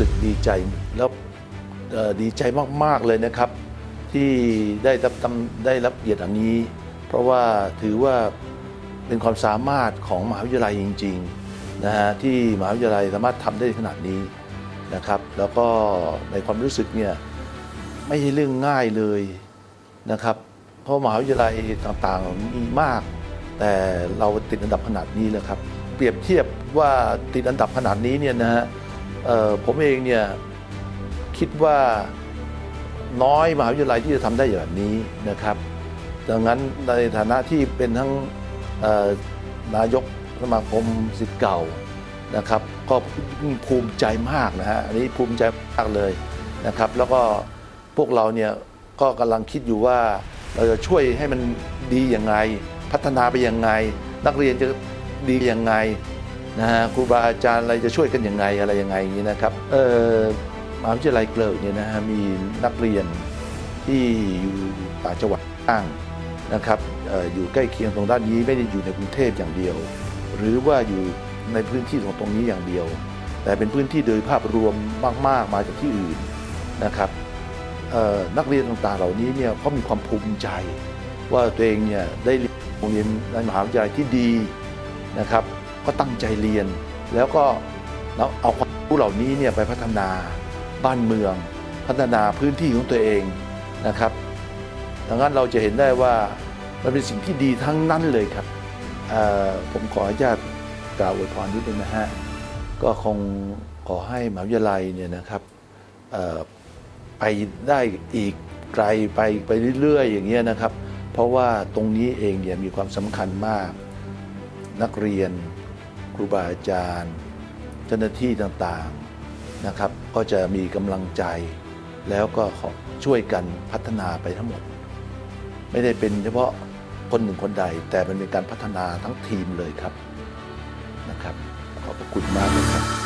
สึกดีใจแล้วดีใจมาก ๆ เลยนะครับ ที่ได้รับตำได้รับเกียรติอันนี้ เพราะว่าถือว่าเป็นความสามารถของมหาวิทยาลัยจริงๆนะฮะที่มหาวิทยาลัยสามารถทำได้ขนาดนี้นะครับ แล้วก็ในความรู้สึกเนี่ยไม่ใช่เรื่องง่ายเลยนะครับ เพราะมหาวิทยาลัยต่างๆมีมาก แต่เราติดอันดับขนาดนี้แล้วครับ เปรียบเทียบว่าติดอันดับขนาดนี้เนี่ยนะฮะ ผมเองเนี่ยคิดว่าน้อยมหาวิทยาลัยที่จะทำได้อย่างนี้นะครับ ดังนั้นในฐานะที่เป็นทั้งนายกสมาคมสิทธิ์เก่านะครับ ก็ภูมิใจมากนะฮะอันนี้ภูมิใจมากเลยนะครับ แล้วก็พวกเราเนี่ยก็กำลังคิดอยู่ว่าเราจะช่วยให้มันดีอย่างไง พัฒนาไปยังไง นักเรียนจะดียังไง นะฮะครูบาอาจารย์อะไรจะช่วยกันยังไงอะไรยังไงอย่างนี้นะครับเออมหาวิทยาลัยเกลิกเนี่ยนะฮะมีนักเรียนที่อยู่ต่างจังหวัดบ้างนะครับออยู่ใกล้เคียงตรงด้านนี้ไม่ได้อยู่ในกรุงเทพอย่างเดียว หรือว่าอยู่ในพื้นที่ของตรงนี้อย่างเดียว แต่เป็นพื้นที่โดยภาพรวมมากๆมาจากที่อื่นนะครับนักเรียนต่างๆเหล่านี้เนี่ยเขามีความภูมิใจ ว่าตัวเองเนี่ยได้เรียนโรงเรียนในมหาวิทยาลัยที่ดีนะครับ ก็ตั้งใจเรียน แล้วก็แล้วเอาความรู้เหล่านี้เนี่ยไปพัฒนาบ้านเมือง พัฒนาพื้นที่ของตัวเองนะครับดังนั้นเราจะเห็นได้ว่ามันเป็นสิ่งที่ดีทั้งนั้นเลยครับผมขออนุญาตกล่าวอวยพรนิดนึงนะฮะก็คงขอให้มหาวิทยาลัยเนี่ยนะครับไปได้อีกไกลไปไปเรื่อยๆ อย่างเงี้ยนะครับ เพราะว่าตรงนี้เองเนี่ยมีความสำคัญมากนักเรียน ครูบาอาจารย์ เจ้าหน้าที่ต่างๆนะครับ ก็จะมีกำลังใจ แล้วก็ขอช่วยกันพัฒนาไปทั้งหมด ไม่ได้เป็นเฉพาะคนหนึ่งคนใด แต่มันเป็นการพัฒนาทั้งทีมเลยครับนะครับ ขอบพระคุณมากเลยครับ